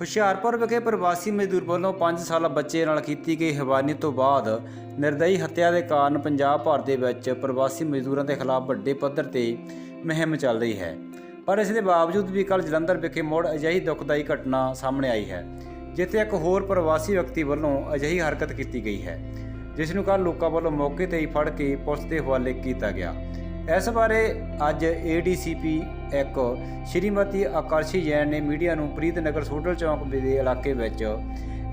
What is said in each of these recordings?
ਹੁਸ਼ਿਆਰਪੁਰ ਵਿਖੇ ਪ੍ਰਵਾਸੀ ਮਜ਼ਦੂਰ ਵੱਲੋਂ 5 ਸਾਲਾ ਬੱਚੇ ਨਾਲ ਕੀਤੀ ਗਈ ਹਵਾਨੀ ਤੋਂ ਬਾਅਦ ਨਿਰਦਈ ਹੱਤਿਆ ਦੇ ਕਾਰਨ ਪੰਜਾਬ ਭਰ ਦੇ ਵਿੱਚ ਪ੍ਰਵਾਸੀ ਮਜ਼ਦੂਰਾਂ ਦੇ ਖਿਲਾਫ ਵੱਡੇ ਪੱਧਰ ਤੇ ਮੁਹਿੰਮ ਚੱਲ ਰਹੀ ਹੈ। ਪਰ ਇਸ ਦੇ ਬਾਵਜੂਦ ਵੀ ਕੱਲ ਜਲੰਧਰ ਵਿਖੇ ਮੁੜ ਅਜਿਹੀ ਦੁਖਦਾਈ ਘਟਨਾ ਸਾਹਮਣੇ ਆਈ ਹੈ, ਜਿੱਥੇ ਇੱਕ ਹੋਰ ਪ੍ਰਵਾਸੀ ਵਿਅਕਤੀ ਵੱਲੋਂ ਅਜਿਹੀ ਹਰਕਤ ਕੀਤੀ ਗਈ ਹੈ, ਜਿਸ ਨੂੰ ਕੱਲ ਲੋਕਾਂ ਵੱਲੋਂ ਮੌਕੇ ਤੇ ਹੀ ਫੜ ਕੇ ਪੁਲਿਸ ਦੇ ਹਵਾਲੇ ਕੀਤਾ ਗਿਆ। ਇਸ ਬਾਰੇ ਅੱਜ ਏਡੀਸੀਪੀ ਇੱਕ ਸ਼੍ਰੀਮਤੀ ਆਕਰਸ਼ੀ ਜੈਨ ਨੇ ਮੀਡੀਆ ਨੂੰ ਪ੍ਰੀਤ ਨਗਰ ਸੋਡਲ ਚੌਂਕ ਦੇ ਇਲਾਕੇ ਵਿੱਚ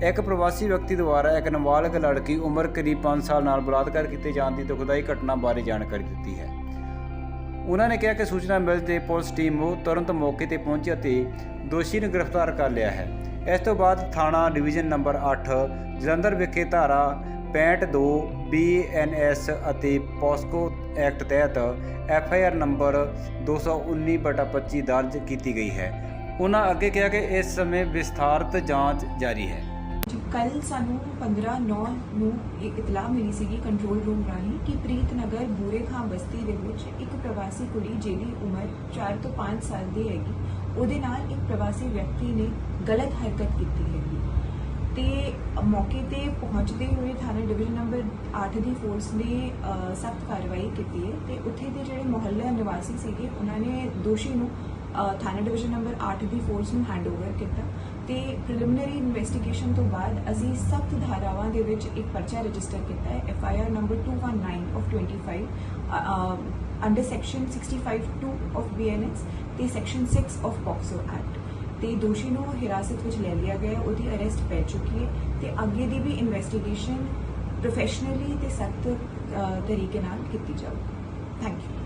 ਇੱਕ ਪ੍ਰਵਾਸੀ ਵਿਅਕਤੀ ਦੁਆਰਾ ਇੱਕ ਨਾਬਾਲਗ ਲੜਕੀ ਉਮਰ ਕਰੀਬ 5 ਸਾਲ ਨਾਲ ਬਲਾਤਕਾਰ ਕੀਤੇ ਜਾਣ ਦੀ ਦੁਖਦਾਈ ਘਟਨਾ ਬਾਰੇ ਜਾਣਕਾਰੀ ਦਿੱਤੀ ਹੈ। ਉਹਨਾਂ ਨੇ ਕਿਹਾ ਕਿ ਸੂਚਨਾ ਮਿਲ ਤੇ ਪੁਲਿਸ ਟੀਮ ਉਹ ਤੁਰੰਤ ਮੌਕੇ ਤੇ ਪਹੁੰਚੀ ਅਤੇ ਦੋਸ਼ੀ ਨੂੰ ਗ੍ਰਿਫਤਾਰ ਕਰ ਲਿਆ ਹੈ। ਇਸ ਤੋਂ ਬਾਅਦ ਥਾਣਾ ਡਿਵੀਜ਼ਨ ਨੰਬਰ 8 ਜਲੰਧਰ ਵਿਖੇ ਧਾਰਾ 62 ਬੀਐਨਐਸ ਅਤੇ ਪੋਸਕੋ ਐਕਟ ਤਹਿਤ ਐਫਆਈਆਰ ਨੰਬਰ 219/25 ਦਰਜ ਕੀਤੀ ਗਈ ਹੈ। ਉਹਨਾਂ ਅੱਗੇ ਕਿਹਾ ਕਿ ਇਸ ਸਮੇਂ ਵਿਸਥਾਰਤ ਜਾਂਚ ਜਾਰੀ ਹੈ। ਕੱਲ ਸਾਨੂੰ 15 9 ਨੂੰ ਇੱਕ ਇਤਲਾਹ ਮਿਲੀ ਸੀਗੀ ਕੰਟਰੋਲ ਰੂਮ ਰਾਹੀਂ ਕਿ ਪ੍ਰੀਤ ਨਗਰ ਬੂਰੇ ਖਾਂ ਬਸਤੀ ਦੇ ਵਿੱਚ ਇੱਕ ਪ੍ਰਵਾਸੀ ਕੁੜੀ ਜਿਹਦੀ ਉਮਰ 4 ਤੋਂ 5 ਸਾਲ ਦੀ ਹੈਗੀ, ਉਹਦੇ ਨਾਲ ਇੱਕ ਪ੍ਰਵਾਸੀ ਵਿਅਕਤੀ ਨੇ ਗਲਤ ਹਰਕਤ ਕੀਤੀ ਹੈਗੀ। ਤੇ ਮੌਕੇ ਤੇ ਪਹੁੰਚਦੇ ਹੋਏ ਥਾਣਾ ਡਿਵੀਜ਼ਨ ਨੰਬਰ 8 ਦੀ ਫੋਰਸ ਨੇ ਸਖਤ ਕਾਰਵਾਈ ਕੀਤੀ ਹੈ ਤੇ ਉੱਥੇ ਦੇ ਜਿਹੜੇ ਮੁਹੱਲਾ ਨਿਵਾਸੀ ਸੀਗੇ, ਉਹਨਾਂ ਨੇ ਦੋਸ਼ੀ ਨੂੰ ਥਾਣਾ ਡਿਵੀਜ਼ਨ ਨੰਬਰ 8 ਦੀ ਫੋਰਸ ਨੂੰ ਹੈਂਡਓਵਰ ਕੀਤਾ ਤੇ ਪ੍ਰੀਲਿਮਿਨਰੀ ਇਨਵੈਸਟੀਗੇਸ਼ਨ ਤੋਂ ਬਾਅਦ ਅਸੀਂ ਸਖਤ ਧਾਰਾਵਾਂ ਦੇ ਵਿੱਚ ਇੱਕ ਪਰਚਾ ਰਜਿਸਟਰ ਕੀਤਾ ਹੈ F I R number 219 of 25 under section 65(2) of BNS ਤੇ ਸੈਕਸ਼ਨ 6 ਆਫ ਪੋਕਸੋ ਐਕਟ ਤੇ ਦੋਸ਼ੀ ਨੂੰ ਹਿਰਾਸਤ ਵਿੱਚ ਲੈ ਲਿਆ ਗਿਆ ਹੈ, ਉਹਦੀ ਅਰੈਸਟ ਪੈ ਚੁੱਕੀ ਹੈ ਤੇ ਅੱਗੇ ਦੀ ਵੀ ਇਨਵੈਸਟੀਗੇਸ਼ਨ ਪ੍ਰੋਫੈਸ਼ਨਲੀ ਤੇ ਸਖਤ ਤਰੀਕੇ ਨਾਲ ਕੀਤੀ ਜਾਊ। Thank you